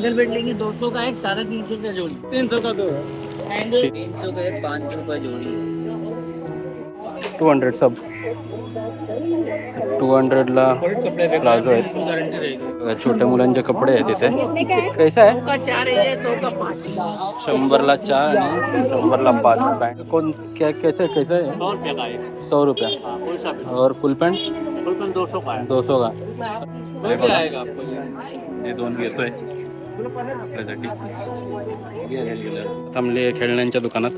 Single bed लेंगे दो सौ का एक साढ़े तीन सौ का जोड़ी। तीन सौ का दो एंड तीन सौ का एक पाँच सौ रुपये जोड़ी। टू हंड्रेड सब। टू हंड्रेडला कपडे प्लाझो आहेत छोट्या मुलांचे कपडे आहेत तिथे कैसा आहे का है का शंभरला चार आणि शंभरला पाच पॅन्ट कोण क्या कैसे कैसे आहे सौ है। सौ रुपया। हाँ और फुल पॅन्ट फुल पेन दो सौ का है। दो सौ का। हे दोन घेतोय आपल्यासाठी. थांबले खेळण्यांच्या दुकानात.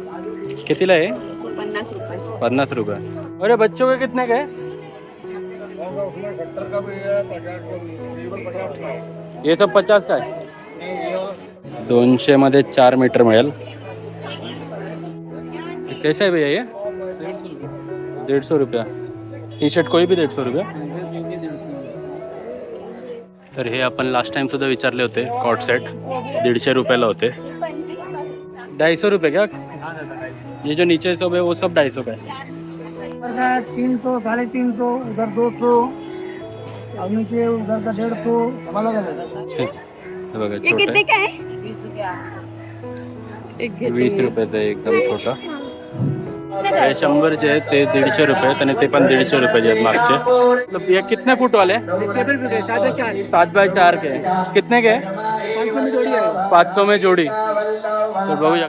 कितीला आहे? पन्नास रुपये. पन्नास रुपये. अरे बच्चों के कितने का है ये सब पचास का है दोनशे मध्ये चार मीटर मिळेल. कैसा है भैया ये डेढ़ सौ रुपया. टी शर्ट कोई भी डेढ़ सौ रुपया. तर हे आपण लास्ट टाइम सुद्धा विचारले होते कॉट सेट दीडशे रुपयाला होते. ढाई सौ रुपये क्या ये जो नीचे सब है वो सब ढाई सौ का है तीन सौ साढ़े तीन सौ उधर दो सौ और नीचे उधर का डेढ़ सौ अलग अलग ये कितने का है वीस मी. रुपयाचं एकदम छोटा. हे शंभरचे आहेत ते दीडशे रुपये आहेत आणि ते पण दीडशे रुपयाचे आहेत मागचे. ये कितने फुट वाले है सात बाय चार. के. कितने के? पाँच सौ में जोड़ी है पाच सौ में जोडी. तर बघूया.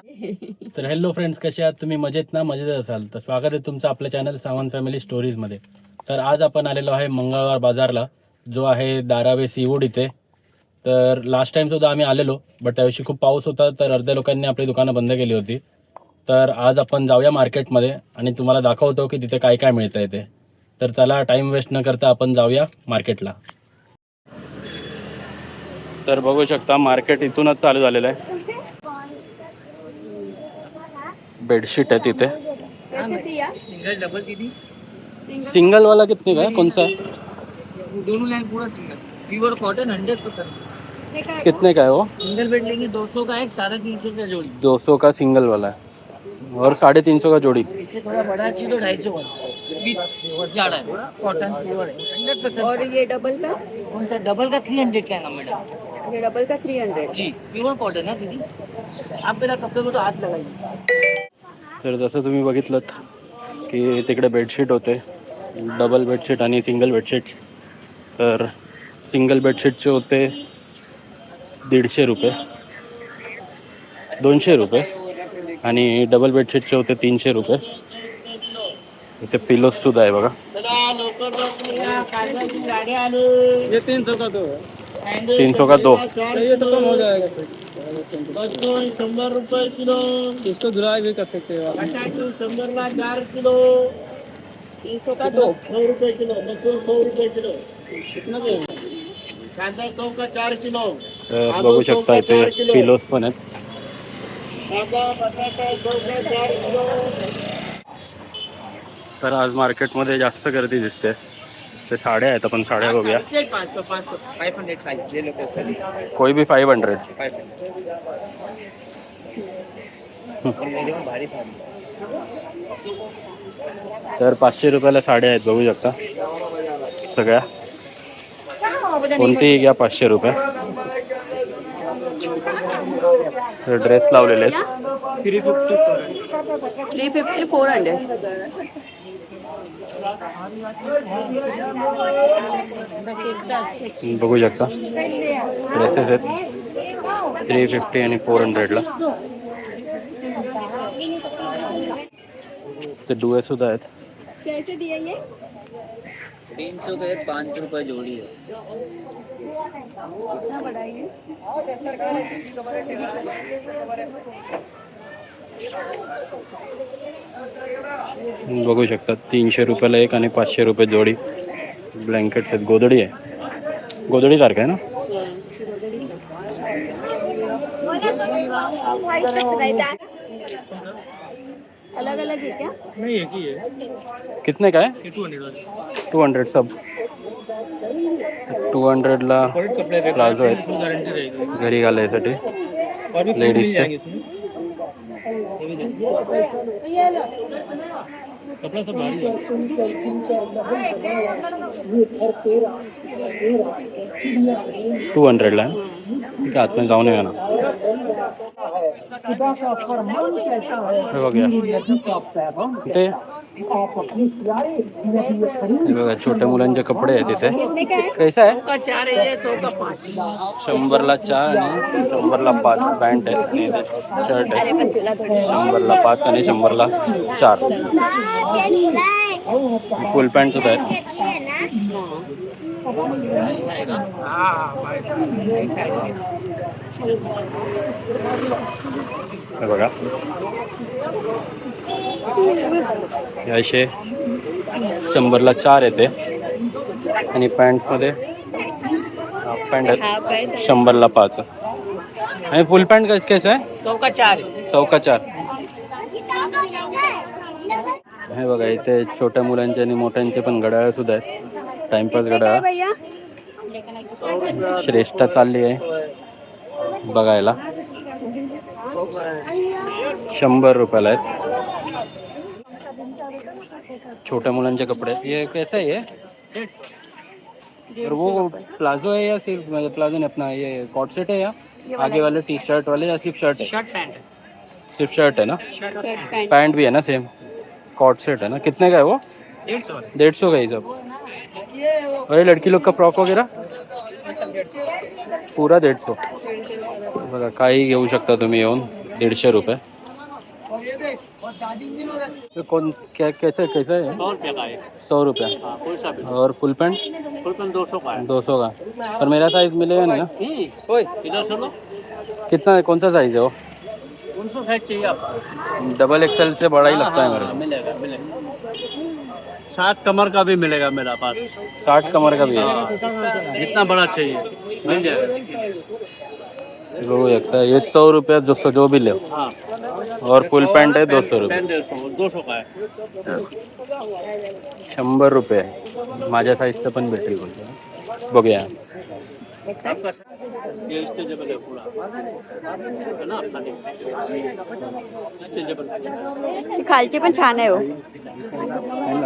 तर हॅलो फ्रेंड्स कसे आहात? तुम्ही मजेत ना? मजेत असाल? तर स्वागत आहे तुमचं आपल्या चॅनल सावंत फॅमिली स्टोरीजमध्ये तर आज आपण आलेलो आहे मंगळवार बाजारला जो आहे दारावे सीवूड इथे. तर लास्ट टाईमसुद्धा आम्ही आलेलो बट त्याविषयी खूप पाऊस होता तर अर्ध्या लोकांनी आपली दुकानं बंद केली होती. तर आज आपण जाऊया मार्केटमध्ये आणि तुम्हाला दाखवतो की तिथे काय काय मिळतं आहे ते. तर चला टाईम वेस्ट न करता आपण जाऊया मार्केटला. तर बघू शकता मार्केट इथूनच चालू झालेलं आहे. बेडशीट आहे तिथे. सिंगल डबल की सिंगल वाला कितने का है कौन सा है? दोनों लाइन पूरा single pure cotton hundred percent कितने का कितने का है वो? सिंगल बेड लेंगे दो सौ का एक साढ़े तीन सौ का जोड़ी. दो सौ का सिंगल वाला है और साढ़े तीन सौ का जोड़ी इससे थोड़ा बड़ा चाहिए तो ढाई सौ का जाड़ा है कॉटन प्योर है हंड्रेड और परसेंट ये डबल का? कौन सा? डबल का थ्री हंड्रेड का है ना मैडम ये डबल का थ्री हंड्रेड जी प्योर कॉटन है दीदी? आप मेरा कपड़े को तो हाथ लगाइए तर जसं तुम्ही बघितलं की तिकडे बेडशीट होते. डबल बेडशीट आणि सिंगल बेडशीट तर सिंगल बेडशीटचे होते दीडशे रुपये. दोनशे रुपये. आणि डबल बेडशीटचे होते तीनशे रुपये. इथे पिलोजसुद्धा आहे बघा. तीन सौ का दो? तो रुपये किलो इसको धुलाई भी कर सकते हो आप. शंभरला चार किलो तीन सौ का दो? सौ रुपये किलो बसो सौ रुपये किलो कितना कांदा सौ का चार किलो बघू शकता इथे पिलोज पण आहेत कांदा बटाटा सौ का चार किलो तर आज मार्केटमध्ये जास्त गर्दी दिसते. ते साड्या आहेत आपण साड्या बघूया. पाँच सौ पाँच सौ फाइव हंड्रेड फाइव ये लोग कोई भी फाईव्ह हंड्रेड तर पाचशे रुपयाला साड्या आहेत बघू शकता. सगळ्या. कोणतीही घ्या पाचशे रुपये. ड्रेस लावलेले आहेत three fifty three fifty four hundred बघू शकता ड्रेसेस आहेत थ्री फिफ्टी आणि फोर हंड्रेडला ते डुए सुद्धा आहेत कैसे दिया ये तीन सौ का एक पाँच सौ रुपये जोड़ी है। कितना बड़ा है? ये बघू शकता तीनशे रुपयाला एक आणि पाचशे रुपये जोडी. ब्लँकेट्स आहेत गोदडी आहे. गोदडी सारखं आहे ना? अलग अलग है क्या? नहीं एक ही है। कितने का है? टू हंड्रेड सब। टू हंड्रेडला कपड़े प्लाझो आहेत फुल घरी घालायसाठी और भी लेडीज़ चे। जाएँगे इसमें? ये भी देखिए। कपड़ा सब भारी है टू हंड्रेडला ठीक आहे आतमध्ये जाऊन येऊया ना। हे बघूया ते हे। छोट्या मुलांचे कपडे आहेत तिथे। है? कैसा आहे का चार है ये सौ का पाँच। शंभरला चार आणि शंभरला पाच। पॅन्ट आहे शर्ट आहे शंभरला पाच आणि शंभरला चार। फुल पॅन्ट सुद्धा आहे हे बघा. असे शंभरला चार येते. आणि पॅन्टमध्ये हाफ पॅन्ट आहे. शंभरला पाच. आणि फुल पॅन्ट कैसा आहे? सौ का चार. चौका चार. हे बघा इथे छोट्या मुलांचे आणि मोठ्यांचे पण घड्याळ सुद्धा आहेत. टाइमपास घड्याळ भैया? श्रेष्ठा चालली आहे. बघायला. शंभर रुपयाला आहेत. छोट्या मुलांचे कपडे ये कैसा है? ये और वो प्लाजो है या सिर्फ़ मतलब प्लाजो नहीं अपना ये कॉट सेट है या. आगे वाले. टी शर्ट वाले या सिर्फ़ शर्ट है शर्ट पैंट सिर्फ़ शर्ट है ना पैंट भी है ना सेम कॉट सेट है ना. कितने का है वो? डेढ़ सौ डेढ़ सौ का ही सब और ये लड़की लोग का फ्रॉक वगैरह? पुरा दीडशे बघा काही घेऊ शकता तुम्ही येऊन दीडशे रुपये तो कौन क्या कैसे कैसे है? सौ रुपये का है सौ रुपये हाँ सा और फुल पैंट? फुल पैंट दो सौ का दो सौ का। और मेरा साइज़ मिलेगा ना? हम्म, इधर से कितना है? कौन सा साइज़ है वो? कौन सा साइज़ चाहिए आपको। डबल एक्सएल से बड़ा ही लगता है हाँ, मेरे हाँ, मिलेगा मिलेगा। सात कमर का भी मिलेगा मेरा पास। साठ कमर का भी है। जितना बड़ा चाहिए मिल जाएगा। है ये सौ रुपया दो सौ जो भी ले। हाँ। और फुल पैंट है दो सौ रुपये। दो सौ का है। शंबर रुपये आहे. माझ्या साईजचं पण भेटेल बोलतो. बघूया. आपका ये स्टेजेबल है। पूरा है ना ती खालची पण छान आहे हो.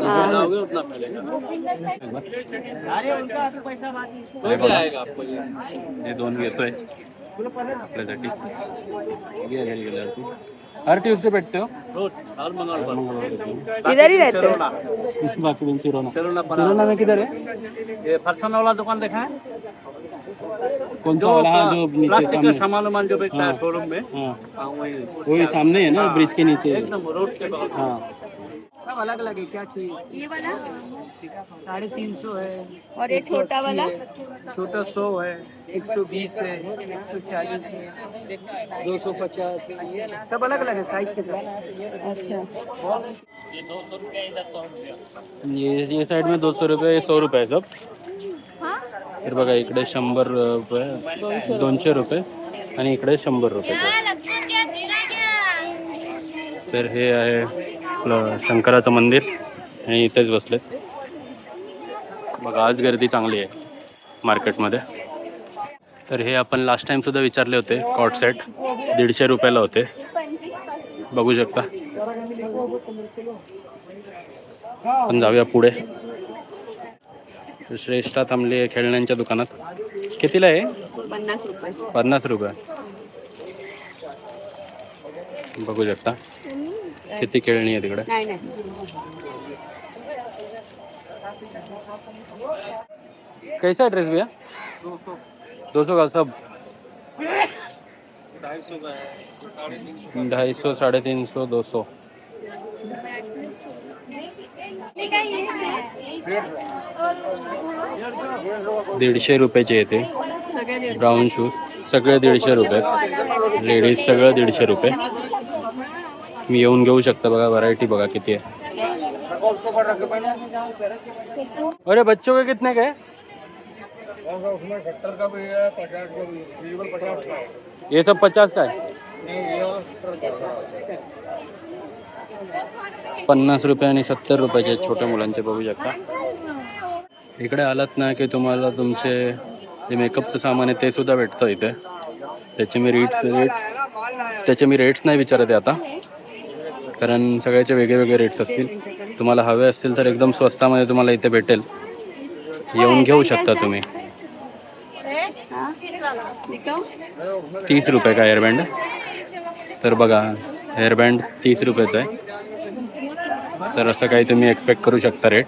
हा उतना हे ये दोन घेतोय. आपल्यासाठी. हर ट्यूसडे भेटते हो. हर इधर ही रहते हो. बाकी सिरोना सिरोना सिरोना में किधर है? ये फरसान वाला दुकान देखा है? कौन सा वाला हाँ, जो नीचे प्लास्टिक का सामान? वामान जो बेचता है हाँ। शोरूम में हाँ। हाँ वही सामने है ना हाँ। ब्रिज के नीचे। एकदम रोड के बगल हाँ। सब अलग अलग है क्या चाहिए? ये वाला? साढ़े तीन सौ है और ये छोटा वाला? छोटा सौ है एक सौ बीस है एक सौ चालीस है दो सौ पचास है सब अलग अलग है साइज़ के साथ। अच्छा। ये ये साइड में दो सौ रुपये सौ रुपये सब। हा तर बघा इकडे शंभर रुपये दोनशे रुपये आणि इकडे शंभर रुपये. तर हे आहे आपलं शंकराचं मंदिर आणि इथेच बसले बघा आज गर्दी चांगली आहे मार्केटमध्ये. तर हे आपण लास्ट टाइम सुद्धा विचारले होते कॉट सेट दीडशे रुपयाला होते. बघू शकता. पण जाऊया पुढे. श्रेष्ठा थांबली आहे खेळण्यांच्या दुकानात. कितीला आहे? पन्नास रुपये. पन्नास रुपये. बघू शकता. किती खेळणी आहे तिकडे नाही नाही. कैसा ड्रेस भैया? दो सौ का सब? ढाई सौ साढ़े तीन सौ दो सौ. दीडशे रुपयाचे येते ब्राऊन शूज़ सगळे दीडशे रुपये. लेडीज़ सगळं दीडशे रुपये. मी येऊन घेऊ शकता बघा व्हरायटी बघा किती आहे. अरे, बच्चों के कितने का? ये सब पचास का है? पन्नास रुपये आणि सत्तर रुपयाचे छोट्या मुलांचे बघू शकता. इकडे आलात ना की तुम्हाला तुमचे जे मेकअपचं सामान आहे ते सुद्धा भेटतं इथे. त्याचे मी रेट रेट त्याचे मी रेट्स नाही विचारत आहे आता. कारण सगळ्याचे वेगळे वेगळे रेट्स असतील. तुम्हाला हवे असतील तर एकदम स्वस्तामध्ये तुम्हाला इथे भेटेल. येऊन घेऊ शकता तुम्ही. तीस रुपये का हेअरबँड तर बघा हेअरबँड तीस रुपयाचं आहे. तर असं काही तुम्ही एक्सपेक्ट करू शकता रेट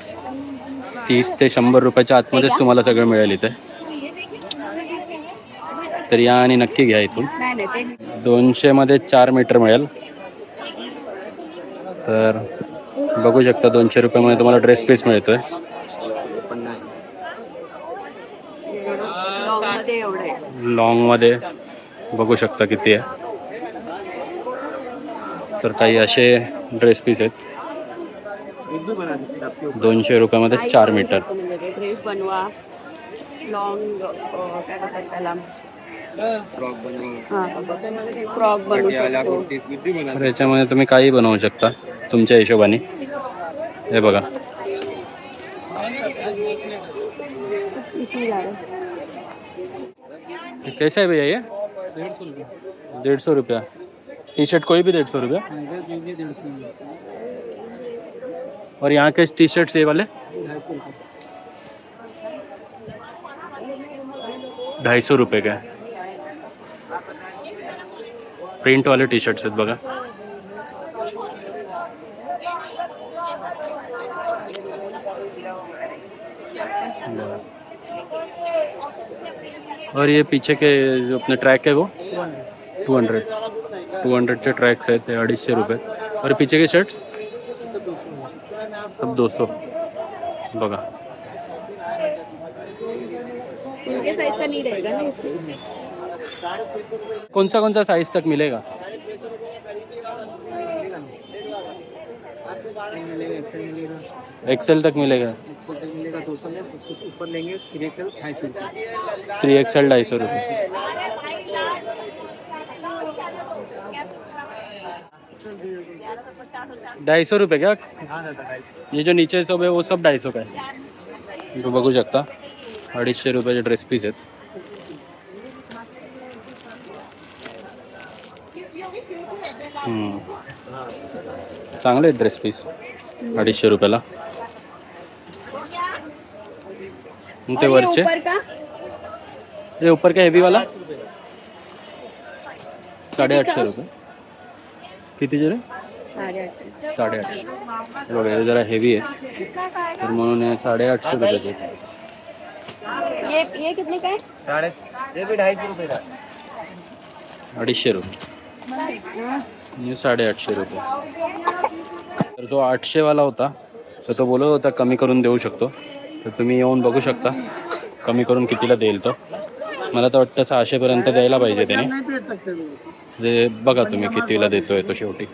तीस ते शंभर रुपयाच्या आतमध्येच तुम्हाला सगळं मिळेल इथे. तर या आणि नक्की घ्या इथून. दोनशेमध्ये चार मीटर मिळेल. तर बघू शकता दोनशे रुपयामध्ये तुम्हाला ड्रेस पीस एवढं आहे लॉंगमध्ये बघू शकता किती आहे. तर काही असे ड्रेस पीस आहेत. दोनशे रुपयामध्ये चार मीटर। ड्रेस बनवा लॉंग काय म्हणतात त्याला फ्रॉक बनवू। याच्यामध्ये तुम्ही काही बनवू शकता तुमच्या हिशोबाने। हे बघा। है कैसा है भैया ये? डेढ़ सौ रुपया। टी शर्ट कोई भी डेढ़ सौ रुपया? और यहाँ के टी शर्ट्स ये वाले? ढाई सौ रुपये का। प्रिंट वाले टी शर्ट्स आहेत बघा। और ये पीछे के जो अपने ट्रैक है वो? Two hundred. टू हंड्रेडचे ट्रॅक्स आहेत ते अडीचशे रुपये और पीछे के शर्ट्स सब दो सौ बघा ना कौन सा कौन सा साइज़ तक मिलेगा? एक्सेल तक मिलेगा। ऊपर लेंगे थ्री एक्सएल थ्री एक्सेल ढाई सौ रुपये ढाई सौ रुपये क्या? ये जो नीचे सब है वो सब ढाई सौ का है। जो बघू शकता अडीचशे रुपयाचे ड्रेस पीस आहेत. हम्म. चांगले आहेत ड्रेस पीस अडीचशे रुपयाला. ते वरचे? ये ऊपर का? हेवी वाला? साडे आठशे रुपये. कितीचे रे साढ़े आठ साडे आठशे बघा हे जरा हेवी आहे. तर म्हणून साडेआठशे रुपयाचे आहेत. ये ये कितने का है साढ़े ये भी ढाई सौ रुपये अडीचशे रुपये. साडेआठशे रुपये. तर जो आठशेवाला होता तर तो बोलत होता कमी करून देऊ शकतो. तर तुम्ही येऊन बघू शकता कमी करून कितीला देईल तो. मला तर वाटतं सहाशेपर्यंत द्यायला पाहिजे त्याने. ते बघा तुम्ही कितीला देतोय तो शेवटी.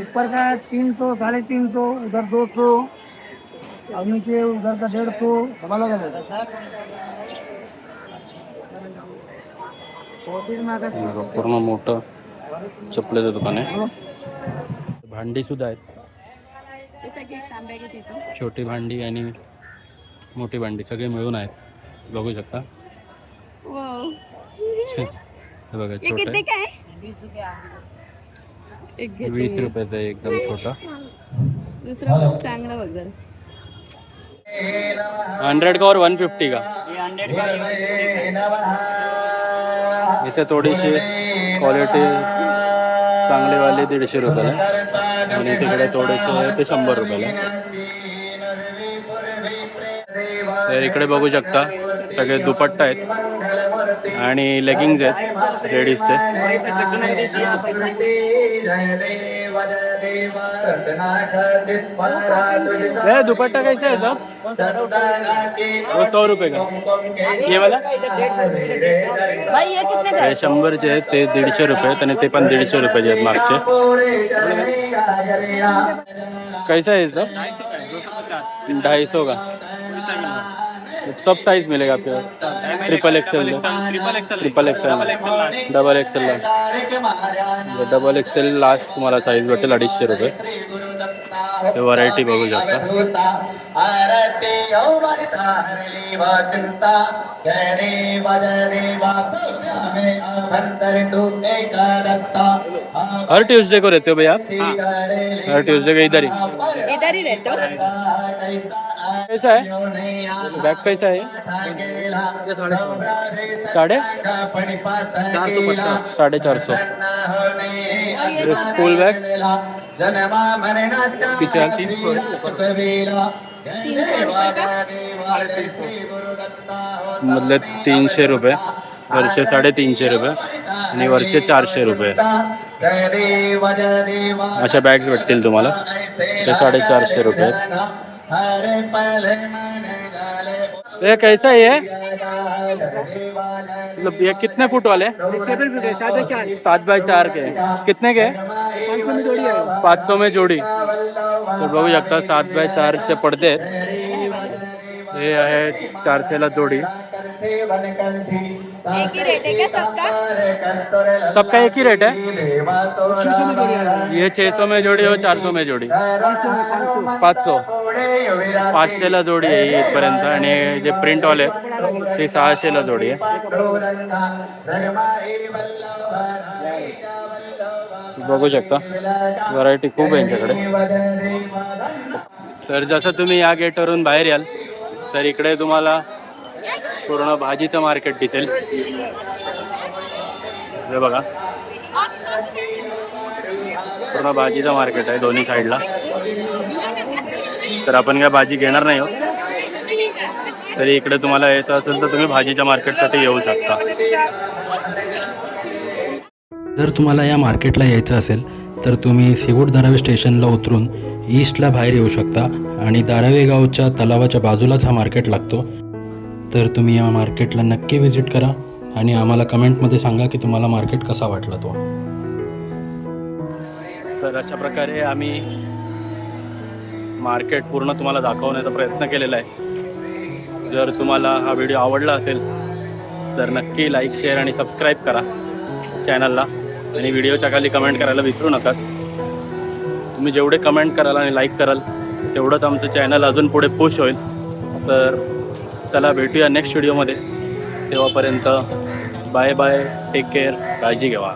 ऊपर का? तीन सौ साढ़े तीन सौ उधर दो सौ और उधर का डेढ़ सौ अलग अलग पूर्ण मोठं चपलेचं दुकान आहे. भांडी सुद्धा आहेत. छोटी भांडी आणि मोठी भांडी सगळे मिळून आहेत. बघू शकता. बघा छोटं वीस. रुपयाचं एकदम छोटा. दुसरा चांगला बघ हंड्रेड का और वन फिफ्टी का? इथे थोडीशी क्वालिटी चांगली वाली दीडशे रुपयाला. आहे. आणि तिकडे थोडेसे ते शंभर रुपयाला तर इकडे बघू शकता सगळे दुपट्टा आहेत आणि लेगिंग्ज आहेत लेडीजचे दुपट्टा कैसा है सब वो सौ रुपये का। ये वाला? भाई ये कितने का शंभरचे आहेत ते दीडशे रुपये आहेत आणि ते पण दीडशे रुपयाचे आहेत मागचे. कैसा है सब? ढाई सौ का. सब साइज़ मिलेगा आपके पास। Triple XL triple XL double XL double XL last तुम्हाला साईज भेटेल अडीचशे रुपये व्हरायटी बघू शकता हर ट्यूसडे को रहते हो भैया आप? हर ट्यूसडे को इधर ही। इधर ही रहते हो। कैसा है? बैग कैसा है? साढ़े? साढ़े चार सौ स्कूल बैग पीछे तीन सौ तीन मधले तीनशे रुपये वरचे साडेतीनशे रुपये आणि वरचे चारशे रुपये अशा बॅग्स भेटतील तुम्हाला। ते साडेचारशे रुपये ये कैसा है ये? मतलब ये कितने फुट वाले? चार। सात बाय चार के। कितने के? पाँच सौ में जोड़ी है। पाच सौ में जोडी। तर बघू शकता सात बाय चारचे पडदे आहेत। हे आहे चारशेला जोडी। एक ही रेट है क्या सबका? सबका एक ही रेट है छः सौ में जोड़ी है। ये छः सौ में जोडी हो चार सौ में जोडी। पाँच सौ पाचशेला जोडी आहे ही इथपर्यंत आणि जे प्रिंटवाले आहेत, ते सहाशेला जोडी आहे बघू शकता। व्हरायटी खूप आहे यांच्याकडे। तर जसं तुम्ही या गेटवरून बाहेर याल तर इकडे तुम्हाला पूर्ण भाजीचं मार्केट दिसेल. हे बघा. पूर्ण भाजीचं मार्केट आहे दोन्ही साईडला तर आपण काय भाजी घेणार नाही आहोत. तरी इकडे तुम्हाला यायचं असेल तर तुम्ही भाजीच्या मार्केटसाठी येऊ शकता. जर तुम्हाला या मार्केटला यायचं असेल तर तुम्ही सिगोड धारावे स्टेशनला उतरून ईस्टला बाहेर येऊ शकता आणि धारावे गावच्या तलावाच्या बाजूलाच हा मार्केट लागतो. तर तुम्ही या मार्केटला नक्की व्हिजिट करा आणि आम्हाला कमेंटमध्ये सांगा की तुम्हाला मार्केट कसा वाटला तो. तर अशा प्रकारे आम्ही मार्केट पूर्ण तुम्हाला दाखवण्याचा प्रयत्न केलेला आहे. जर तुम्हाला हा व्हिडिओ आवडला असेल तर नक्की लाईक शेअर आणि सबस्क्राईब करा चॅनलला आणि व्हिडिओच्या खाली कमेंट करायला विसरू नका. तुम्ही जेवढे कमेंट कराल आणि लाईक कराल तेवढंच आमचं चॅनल अजून पुढे पुश होईल. तर चला भेटूया नेक्स्ट व्हिडिओमध्ये तेव्हापर्यंत बाय बाय टेक केअर काळजी घ्यावा